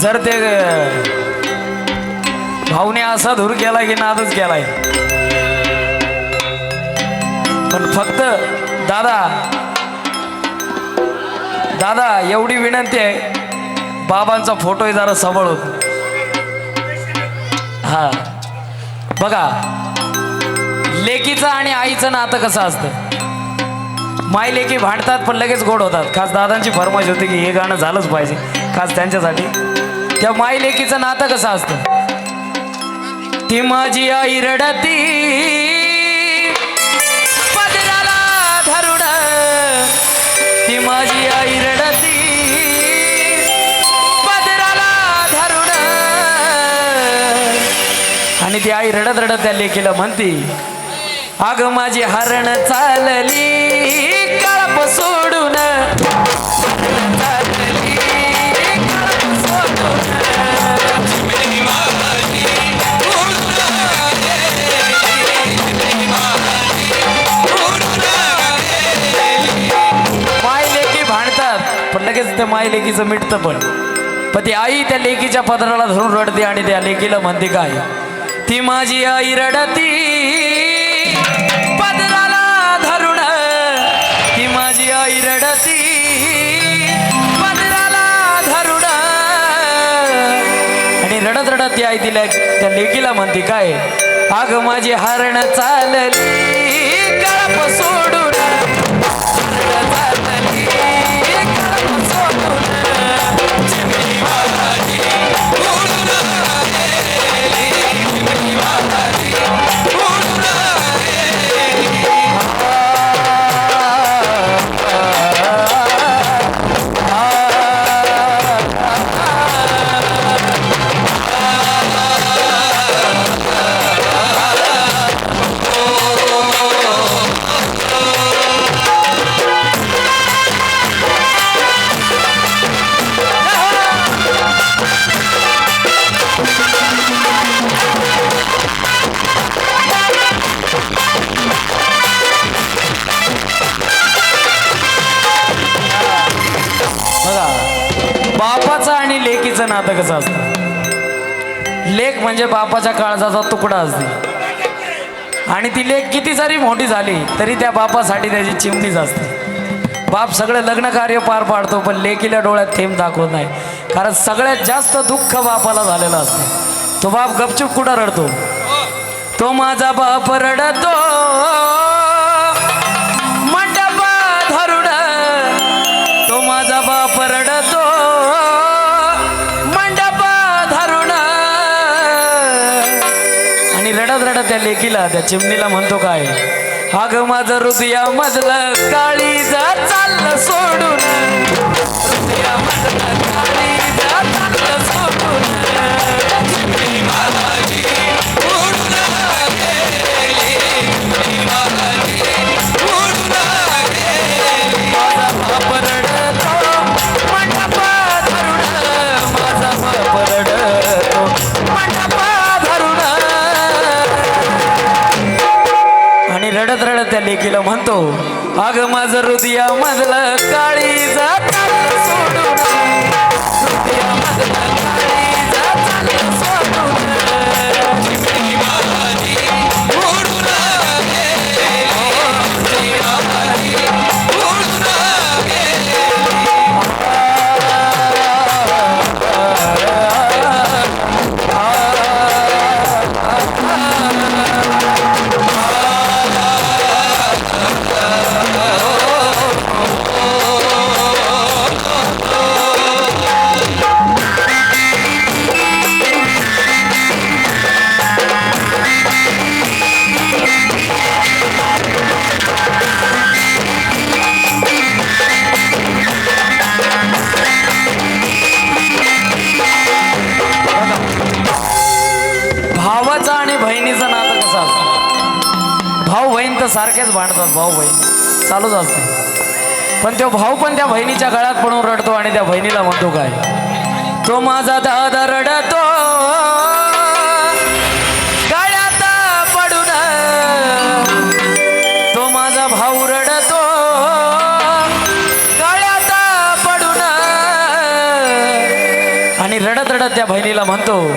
जर ते भाऊने असा धूर केला की नादच केलाय. पण फक्त दादा दादा एवढी विनंती आहे बाबांचा फोटो जरा सांभाळून हा. बघा लेकीचं आणि आईचं नातं कसं असतं? माय लेकी भांडतात पण लगेच गोड होतात. खास दादांची फरमाईश होती की हे गाणं झालंच पाहिजे. खास त्यांच्यासाठी. त्या माई लेकीचं नातं कसं असतं? ती माझी आई रडती. पदराला ती माझी आई रडती. पदराला धरुण आणि ती आई रडत रडत त्या लेकीला म्हणती अग माझी हरण चालली कळप सोडून भांडतात त्या माय लेकीचं मिटतं पण. पण ती आई त्या लेकीच्या पदराला धरून रडते आणि त्या लेकीला म्हणते काय? ती माझी आई रडती. पदराला धरून ती माझी आई रडती. पदराला धरून. आणि रडत रडत ती आई तिला त्या लेकीला म्हणते काय? अग माझी हरण चालली. कळप सोडून आणि नातं कसं असतं? लेक म्हणजे बापाच्या काळजाचा तुकडा असते. आणि ती लेक किती जरी मोठी झाली तरी त्या बापासाठी त्याची चिमणीच असते. बाप सगळं लग्न कार्य पार पाडतो पण लेकीला डोळ्यात थेंब दाखवत नाही. कारण सगळ्यात जास्त दुःख बापाला झालेलं असतं. तो बाप गपचूप कुठं रडतो? तो माझा बाप रडतो. आणि त्या लेकीला त्या चिमणीला म्हणतो काय अग माझं हृदया काळी काळीज चाललं सोडून हृदयामधलं काळीज काळी अग माझं हृदया मधलं काळ बहिणीचं नातं कसं असतं? भाऊ बहीण तर सारखेच भांडतात. भाऊ बहीण. चालूच असते. पण तो भाऊ पण त्या बहिणीच्या गळ्यात पडून रडतो आणि त्या बहिणीला म्हणतो काय? तो माझा दादा रडतो. गळ्यात पडून. तो माझा भाऊ रडतो. गळ्यात पडून. आणि रडत रडत त्या बहिणीला म्हणतो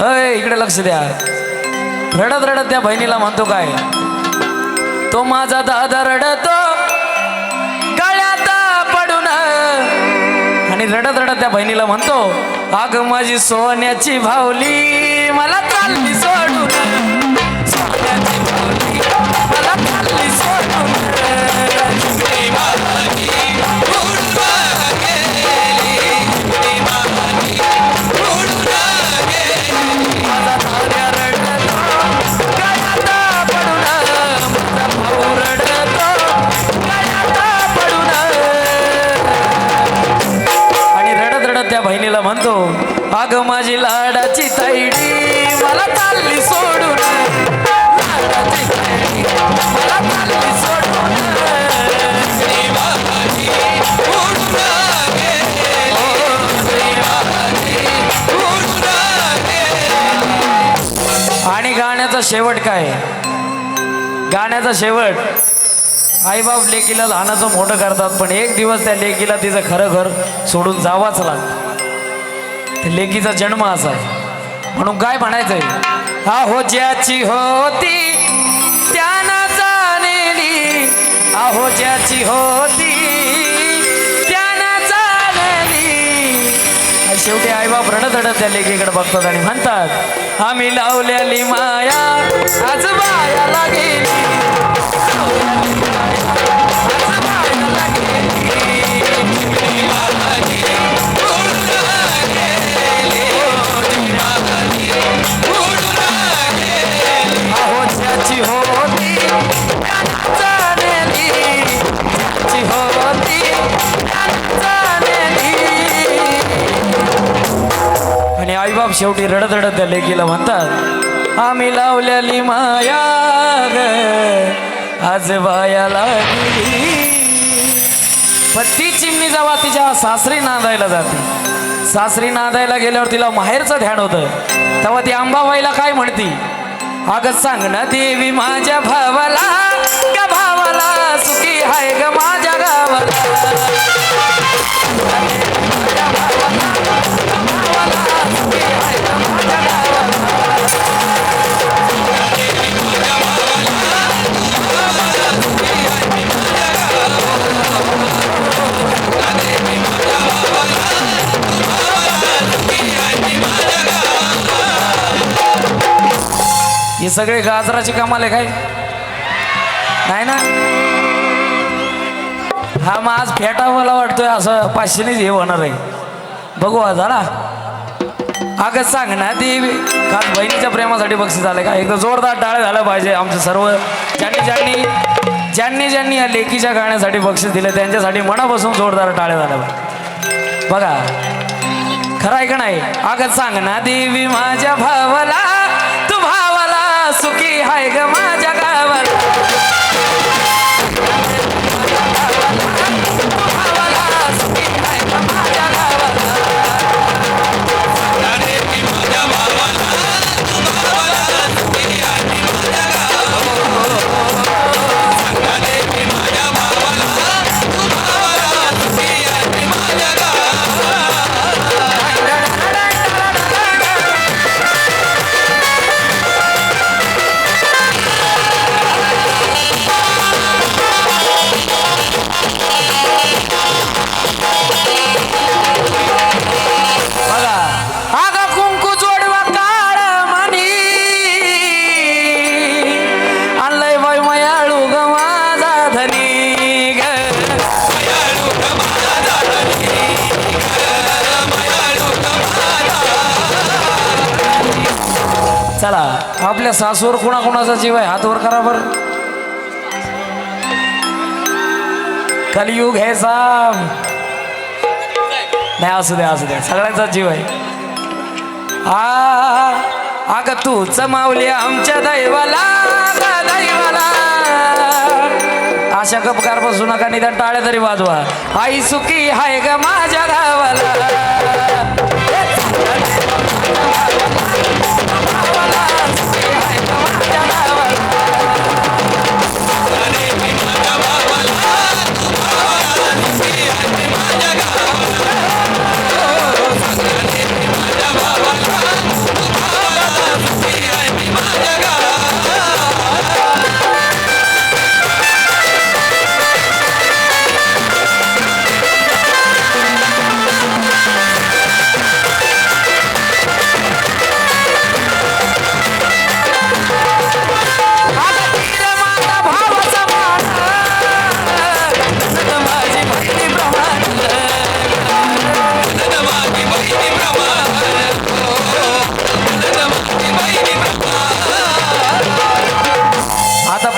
अय इकडे लक्ष द्या. रडत रडत त्या बहिणीला म्हणतो काय? तो माझा दादा रडतो गळ्यात पडून. आणि रडत रडत त्या बहिणीला म्हणतो अग माझी सोन्याची भावली मला चालली सोडून. सोन्याची माझी लाडाची ताईडी मला चालली सोडून. लाडाची ताईडी मला चालली सोडून. आणि गाण्याचा शेवट काय? गाण्याचा शेवट. आईबाप लेकीला लहानाचं मोठं करतात पण एक दिवस त्या लेकीला तिचं खरं घर सोडून जावाच लागतं. लेकीचा जन्म असा. आहे म्हणून काय म्हणायचंय? आहो ज्याची होती त्यानं जाणली. आहो ज्याची होती त्यानं जाणली. शेवटी आईबाप रडत रडत त्या लेकीकडे बघतात आणि म्हणतात आम्ही लावलेली माया आज माया गेली शेवटी रडत रडत त्या लेकीला म्हणतात आम्ही लावलेली माया ग आज बायाला गेली पण ती चिमणी जेव्हा तिच्या सासरी नांदायला जाते सासरी नांदायला गेल्यावर तिला माहेरचं ध्यान होतं. तेव्हा ती आंबाबाईला काय म्हणती? अगं सांग ना देवी माझ्या भावाला ग भावाला सुखी हाय ग माझ्या गावाला? सगळे गाजराची कमाल आहे काय? नाही ना? हा मग आज फेटा मला वाटतोय असं पाचशेनेच हे होणार आहे. बघू आज झाला अगं सांग ना देवी काल बहिणीच्या प्रेमासाठी बक्षीस झालं का? एकदा जोरदार टाळे झालं पाहिजे आमचं सर्व. ज्यांनी ज्यांनी ज्यांनी ज्यांनी या लेकीच्या गाण्यासाठी बक्षीस दिलं त्यांच्यासाठी मनापासून जोरदार टाळे झालं बघा. खरं आहे का नाही? अगं सांग ना देवी माझ्या भावाला ग माझ्या चला आपल्या सासूवर कुणाकुणाचा जीव आहे? हातवर करा बर. कलियुग हे साम. नाही असू द्या असू द्या सगळ्यांचा जीव आहे. आ अग तू चमावली आमच्या दैवाला दैवाला. अशा कपकार बसू नका निदान टाळ्या तरी वाजवा. आई सुखी हाय ग माझ्या गावाला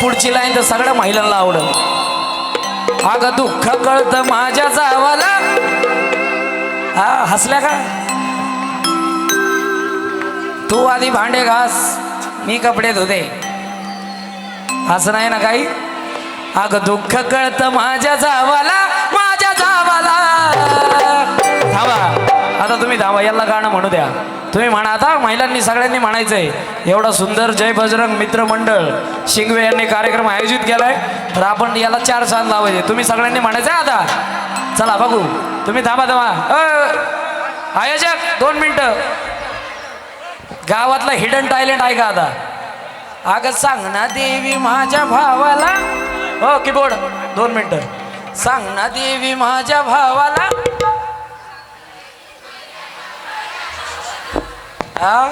पुढची लाईन तर सगळ्या महिलांना आवडल. अगं दुःख कळतं माझ्या जावाला. हा हसल्या का? तू आधी भांडे घास मी कपडे धुते. असं नाही ना काही? अगं दुःख कळतं माझ्या जावाला माझ्या जावा आता तुम्ही थांबा याला गाणं म्हणू द्या. तुम्ही म्हणा आता महिलांनी सगळ्यांनी म्हणायचंय एवढा सुंदर जय बजरंग मित्र मंडळ शिंगवे यांनी कार्यक्रम आयोजित केलाय. तर आपण याला चार साथ लावायचे. तुम्ही सगळ्यांनी म्हणायचं आता. चला बघू. तुम्ही थांबा थांबा आयोजक दोन मिनटं. गावातला हिडन टॅलेंट आहे का आता? अगं सांग ना देवी माझ्या भावाला. हो कीबोर्ड दोन मिनटं. सांग ना देवी माझ्या भावाला. हा?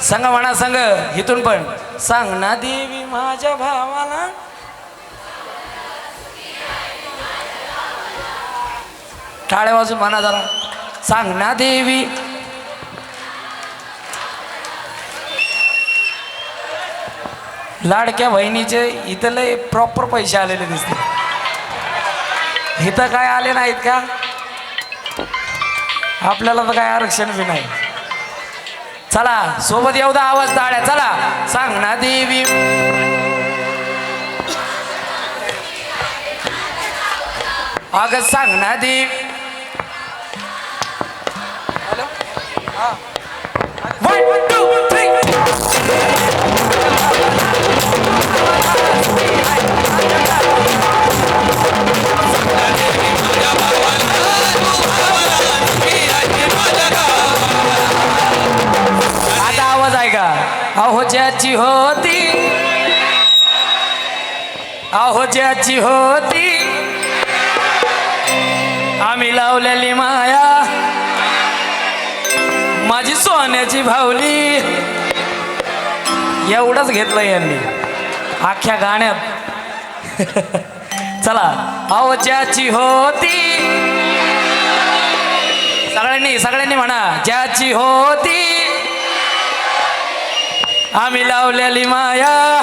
सांगा म्हणा सांग. इथून पण. सांग ना देवी माझ्या भावाला. टाळ्या वाजून म्हणा जरा. सांग ना देवी. लाडक्या बहिणीचे इथं लय प्रॉपर पैसे आलेले दिसते इथं काय आले नाहीत का? आपल्याला तर काय आरक्षण बी नाही. चला सोबत येऊ आवाज टाळ्या चला सांग ना देवी. अगं सांग ना देवी. One, अहो होती. आम्ही लावलेली माया. माझी सोन्याची भावली. एवढंच घेतलं यांनी. अख्ख्या गाण्यात. चला अवच्याची होती. सगळ्यांनी सगळ्यांनी म्हणा ज्याची होती. आम्ही लावलेली माया.